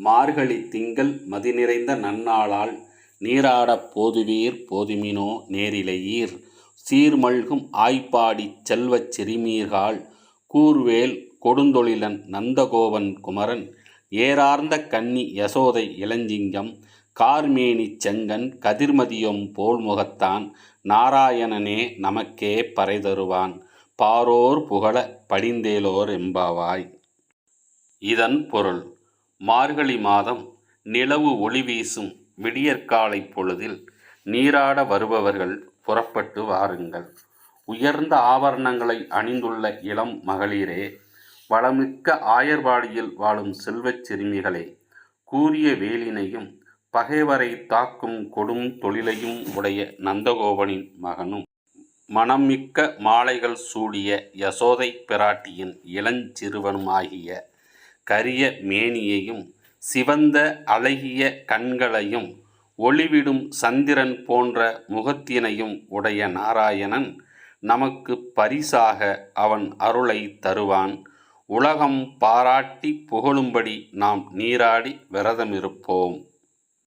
மார்கழி திங்கள் மதி நிறைந்த நன்னாளால் நீராடப் போதுவீர் போதுமினோ நேரிலையீர். சீர்மல்கும் ஆய்ப்பாடிச் செல்வச் செறிமீர்கால் கூர்வேல் கொடுந்தொழிலன் நந்தகோபன் குமரன் ஏரார்ந்த கன்னி யசோதை இளஞ்சிங்கம் கார்மேனிச் செங்கன் கதிர்மதியம் போல்முகத்தான் நாராயணனே நமக்கே பறை தருவான் பாரோர் புகழ படிந்தேலோர் எம்பாவாய். இதன் பொருள். மார்கழி மாதம் நிலவு ஒளி வீசும் விடியற்காலைப் பொழுதில் நீராட வருபவர்கள் புறப்பட்டு வாருங்கள். உயர்ந்த ஆபரணங்களை அணிந்துள்ள இளம் மகளிரே வளமிக்க ஆயர்வாடியில் வாழும் செல்வச் சிறுமிகளே கூறிய வேலினையும் பகைவரை தாக்கும் கொடும் தொழிலையும் உடைய நந்தகோபனின் மகனும் மனம்மிக்க மாலைகள் சூடிய யசோதை பிராட்டியின் இளஞ்சிறுவனுமாகிய கரிய மேனியையும் சிவந்த அழகிய கண்களையும் ஒளிவிடும் சந்திரன் போன்ற முகத்தினையும் உடைய நாராயணன் நமக்குப் பரிசாக அவன் அருளைத் தருவான். உலகம் பாராட்டிப் புகழும்படி நாம் நீராடி விரதமிருப்போம்.